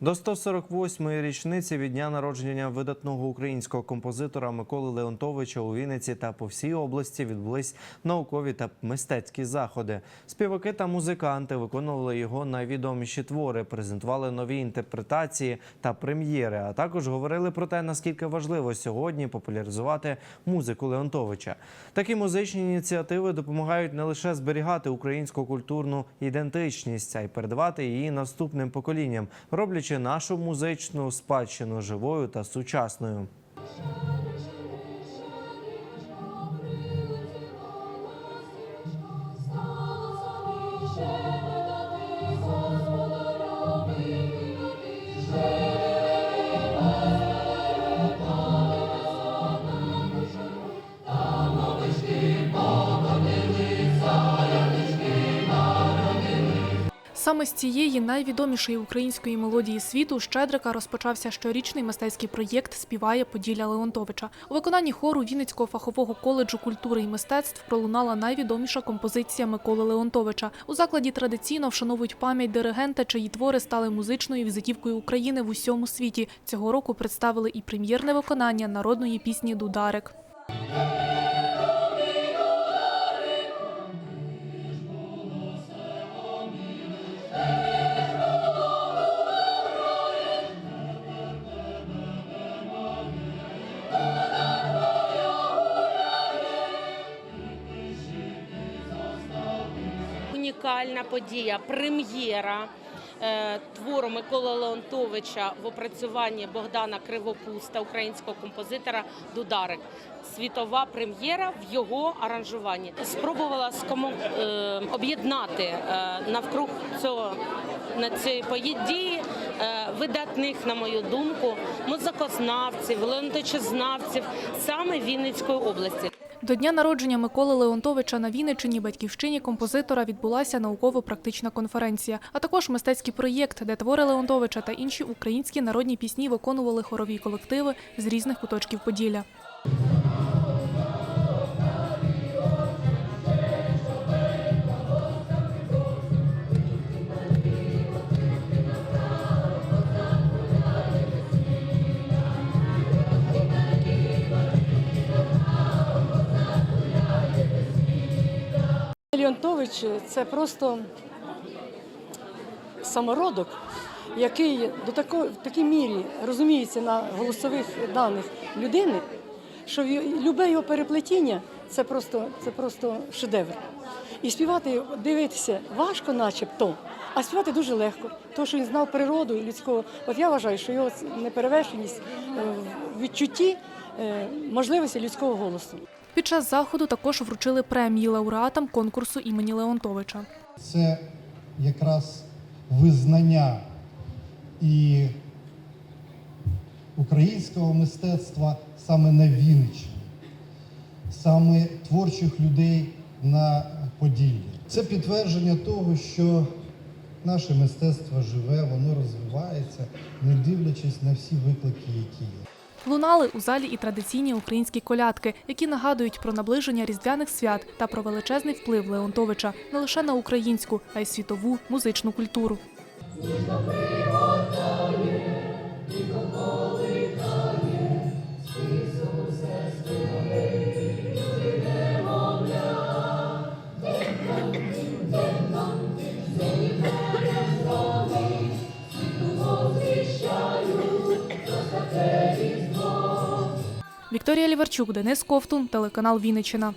До 148-ї річниці від дня народження видатного українського композитора Миколи Леонтовича у Вінниці та по всій області відбулись наукові та мистецькі заходи. Співаки та музиканти виконували його найвідоміші твори, презентували нові інтерпретації та прем'єри, а також говорили про те, наскільки важливо сьогодні популяризувати музику Леонтовича. Такі музичні ініціативи допомагають не лише зберігати українську культурну ідентичність, а й передавати її наступним поколінням, роблячи нашу музичну спадщину живою та сучасною. Саме з цієї найвідомішої української мелодії світу Щедрика розпочався щорічний мистецький проєкт Співає Поділля Леонтовича. У виконанні хору Вінницького фахового коледжу культури і мистецтв пролунала найвідоміша композиція Миколи Леонтовича. У закладі традиційно вшановують пам'ять диригента, чиї твори стали музичною візитівкою України в усьому світі. Цього року представили і прем'єрне виконання народної пісні Дударик. Унікальна подія, прем'єра е, твору Миколи Леонтовича в опрацюванні Богдана Кривопуста, українського композитора Дударик. Світова прем'єра в його аранжуванні. Спробувала скому е, об'єднати е, навкруг цього на цієї події видатних, на мою думку, музикознавців, леонтовичознавців саме Вінницької області. До дня народження Миколи Леонтовича на Вінниччині батьківщині композитора відбулася науково-практична конференція, а також мистецький проєкт, де твори Леонтовича та інші українські народні пісні виконували хорові колективи з різних куточків Поділля. Леонтович це просто самородок, який до тако, в такій мірі розуміється на голосових даних людини, що любе його переплетіння це просто, це просто шедевр. І співати, дивитися важко, начебто, а співати дуже легко, тому що він знав природу людського. От я вважаю, що його неперевершеність е, в відчутті можливості людського голосу. Під час заходу також вручили премії лауреатам конкурсу імені Леонтовича. це якраз визнання і українського мистецтва саме на Вінниччині, саме творчих людей на Поділлі. Це підтвердження того, що наше мистецтво живе, воно розвивається, не дивлячись на всі виклики, які є. Лунали у залі і традиційні українські колядки, які нагадують про наближення різдвяних свят та про величезний вплив Леонтовича не лише на українську, а й світову музичну культуру. Вікторія Ліварчук, Денис Ковтун, телеканал Вінниччина.